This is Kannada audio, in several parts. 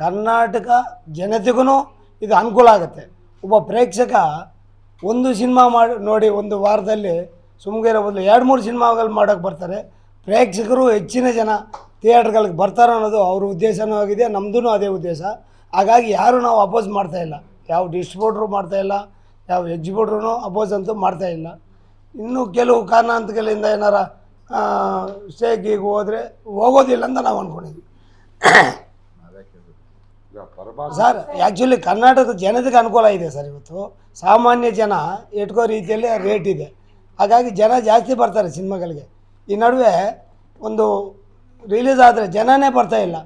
ಕರ್ನಾಟಕ ಜನತೆಗೂ ಇದು ಅನುಕೂಲ ಆಗುತ್ತೆ. ಒಬ್ಬ ಪ್ರೇಕ್ಷಕ ಒಂದು ಸಿನಿಮಾ ಮಾಡಿ, ನೋಡಿ ಒಂದು ವಾರದಲ್ಲಿ ಸುಮ್ಮನೆ ಬದಲು ಎರಡು, ಮೂರು ಸಿನಿಮಾಗಳು ಮಾಡೋಕ್ಕೆ ಬರ್ತಾರೆ. ಪ್ರೇಕ್ಷಕರು ಹೆಚ್ಚಿನ ಜನ ಥಿಯೇಟ್ರ್ಗಳಿಗೆ ಬರ್ತಾರೆ ಅನ್ನೋದು ಅವ್ರ ಉದ್ದೇಶನೂ ಆಗಿದೆ ನಮ್ಮದೂ ಅದೇ ಉದ್ದೇಶ. ಹಾಗಾಗಿ ಯಾರು ನಾವು ಅಪೋಸ್ ಮಾಡ್ತಾ ಇಲ್ಲ. ಯಾವ ಡಿಸ್ಟ್ರಿಬ್ಯೂಟ್ರು ಮಾಡ್ತಾ ಇಲ್ಲ, ಯಾವ ಎಕ್ಸಿಬ್ಯೂಟ್ರೂ ಅಪೋಸ್ ಅಂತೂ ಮಾಡ್ತಾ ಇಲ್ಲ. ಇನ್ನು ಕೆಲವು ಕಾರಣಾಂತಗಳಿಂದ ಏನಾರ ಸ್ಟೇಕಿಗೆ ಹೋದರೆ ಹೋಗೋದಿಲ್ಲ ಅಂತ ನಾವು ಅಂದ್ಕೊಂಡಿದ್ವಿ ಸರ್ ಆ್ಯಕ್ಚುಲಿ ಕರ್ನಾಟಕದ ಜನತೆಗೆ ಅನುಕೂಲ ಇದೆ ಸರ್ ಇವತ್ತು. ಸಾಮಾನ್ಯ ಜನ ಇಟ್ಕೋ ರೀತಿಯಲ್ಲಿ ರೇಟ್ ಇದೆ. ಹಾಗಾಗಿ ಜನ ಜಾಸ್ತಿ ಬರ್ತಾರೆ ಸಿನಿಮಾಗಳಿಗೆ. ಈ ನಡುವೆ ಒಂದು ರಿಲೀಸ್ ಆದರೆ ಜನನೇ ಬರ್ತಾ ಇಲ್ಲ.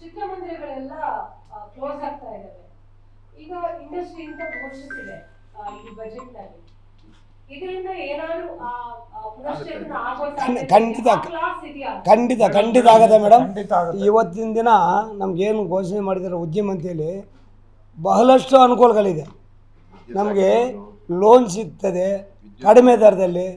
ಚಿತ್ರಮಂದಿರಗಳೆಲ್ಲ ಕ್ಲೋಸ್ ಆಗ್ತಾ ಇದೆ ಈಗ ಇಂಡಸ್ಟ್ರಿ ಅಂತ ಘೋಷಿಸಿದೆ ಈ ಬಜೆಟ್ ಖಂಡಿತ. ಖಂಡಿತ ಖಂಡಿತ ಆಗತ್ತೆ ಮೇಡಮ್. ಇವತ್ತಿನ ದಿನ ನಮಗೇನು ಘೋಷಣೆ ಮಾಡಿದ್ದಾರೆ ಉದ್ಯಮಂತಿಯಲ್ಲಿ ಬಹಳಷ್ಟು ಅನುಕೂಲಗಳಿದೆ. ನಮಗೆ ಲೋನ್ ಸಿಗ್ತದೆ ಕಡಿಮೆ ದರದಲ್ಲಿ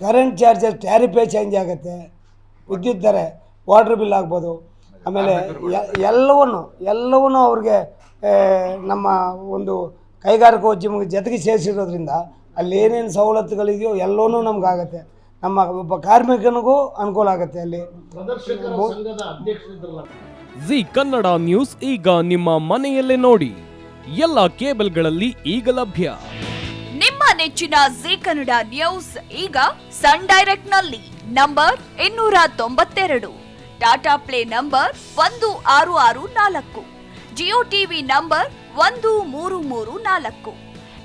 ಕರೆಂಟ್ ಚಾರ್ಜಸ್ ಟ್ಯಾರಿಫೇ ಚೇಂಜ್ ಆಗುತ್ತೆ. ವಿದ್ಯುತ್ ದರ ವಾಟರ್ ಬಿಲ್ ಆಗ್ಬೋದು. ಆಮೇಲೆ ಎಲ್ಲವನ್ನು ಎಲ್ಲವನ್ನು ಅವ್ರಿಗೆ ನಮ್ಮ ಒಂದು ಕೈಗಾರಿಕೋದ್ಯಮ ಜೊತೆಗೆ ಸೇರಿಸಿರೋದ್ರಿಂದ ಅಲ್ಲಿ ಏನೇನು ಸವಲತ್ತುಗಳಿದೆಯೋ ಎಲ್ಲವೂ ನಮಗಾಗತ್ತೆ. ನಮ್ಮ ಒಬ್ಬ ಕಾರ್ಮಿಕನಿಗೂ ಅನುಕೂಲ ಆಗುತ್ತೆ ಅಲ್ಲಿ. ಜಿ ಕನ್ನಡ ನ್ಯೂಸ್ ಈಗ ನಿಮ್ಮ ಮನೆಯಲ್ಲೇ ನೋಡಿ. ಎಲ್ಲ ಕೇಬಲ್ಗಳಲ್ಲಿ ಈಗ ಲಭ್ಯ. ನಿಮ್ಮ ನೆಚ್ಚಿನ ಜಿ ಕನ್ನಡ ನ್ಯೂಸ್ ಈಗ ಸನ್ ಡೈರೆಕ್ಟ್ನಲ್ಲಿ ನಂಬರ್ ಇನ್ನೂರ ತೊಂಬತ್ತೆರಡು. ಟಾಟಾ ಪ್ಲೇ ನಂಬರ್ ಒಂದು ಆರು ಆರು ನಾಲ್ಕು. ಜಿಯೋ ಟಿವಿ ನಂಬರ್ ಒಂದು ಮೂರು ಮೂರು ನಾಲ್ಕು.